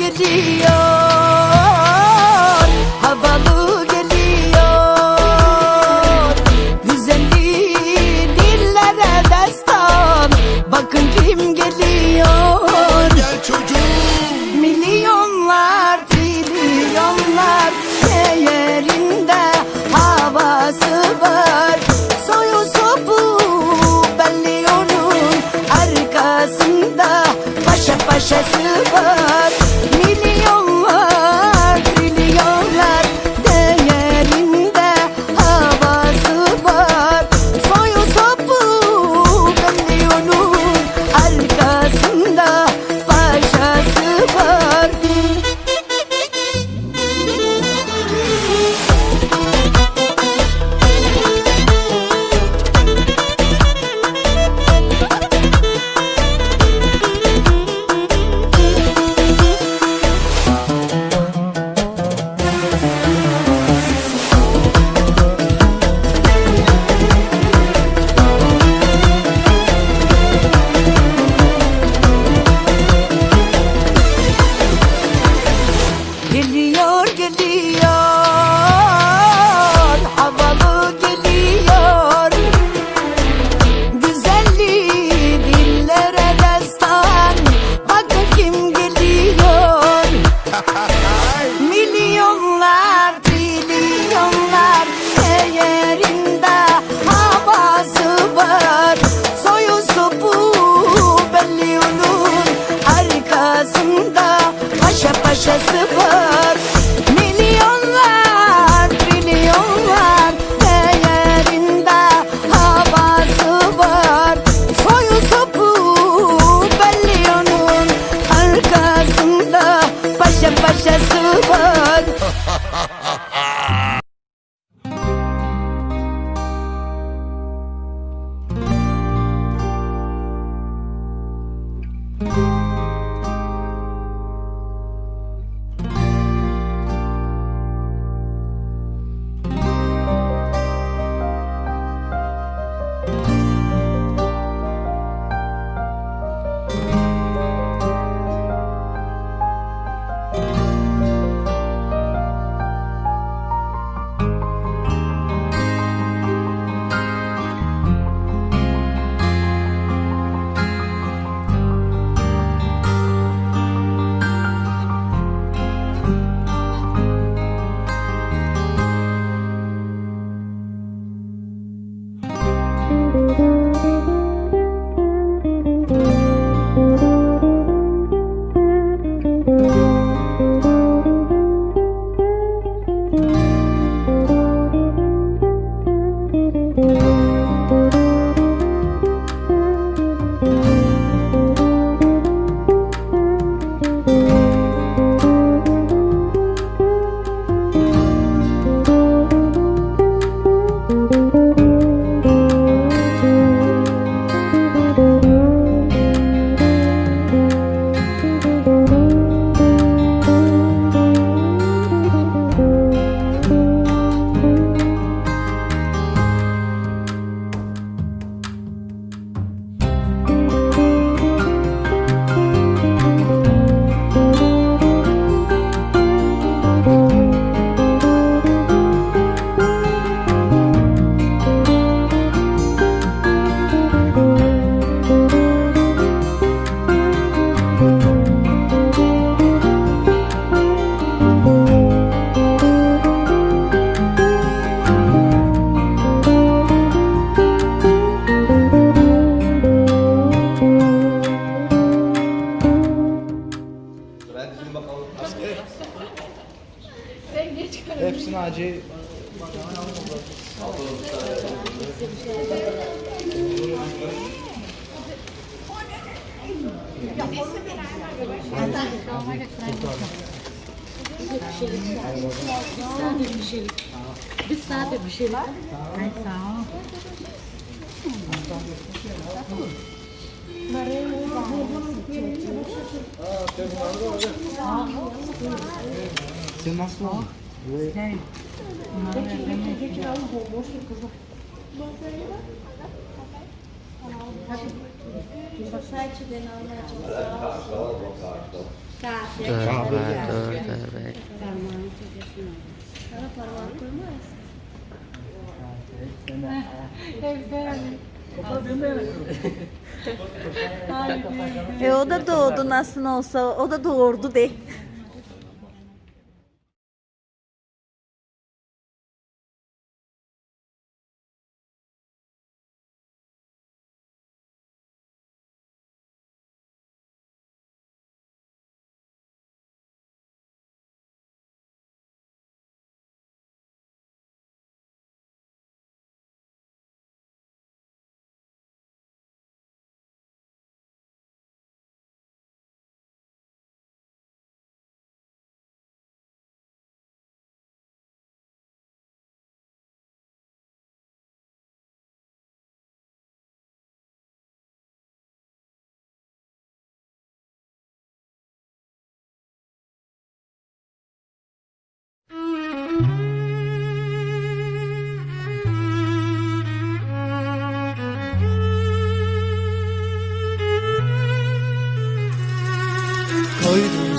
geliyor. Havalı geliyor. Güzelliği dillere destan. Bakın kim geliyor. Gel çocuğum. Milyonlar, trilyonlar değerinde havası var. Soyu sopu belli onun arkasında paşa paşası var. Paşa paşası var. Milyonlar trilyonlar Değerinde havası var. Soyu sopu belli onun Arkasında paşa paşası var Hepsini acı. Bir sade bir şey var. Sağ ol. Sen nasıl? Şey, bunları vermeye Tövbe tövbe tövbe. E o da doğdu nasıl olsa o da doğurdu de.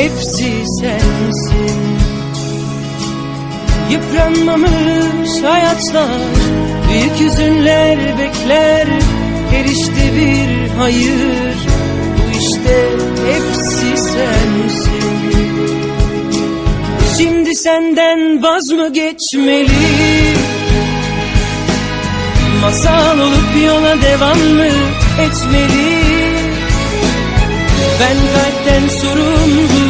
hepsi sensin. Yıpranmamış hayatlar Büyük hüzünler bekler. Her işte bir hayır Bu işte hepsi sensin. Şimdi senden vaz mı geçmeli? Masal olup yola devam mı etmeli? Ben kalpten sorumlu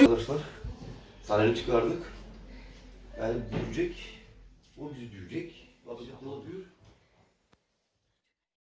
Arkadaşlar sahneni çıkardık. Yani büyüyecek. O bizi büyüyecek. Bakacak ne oluyor.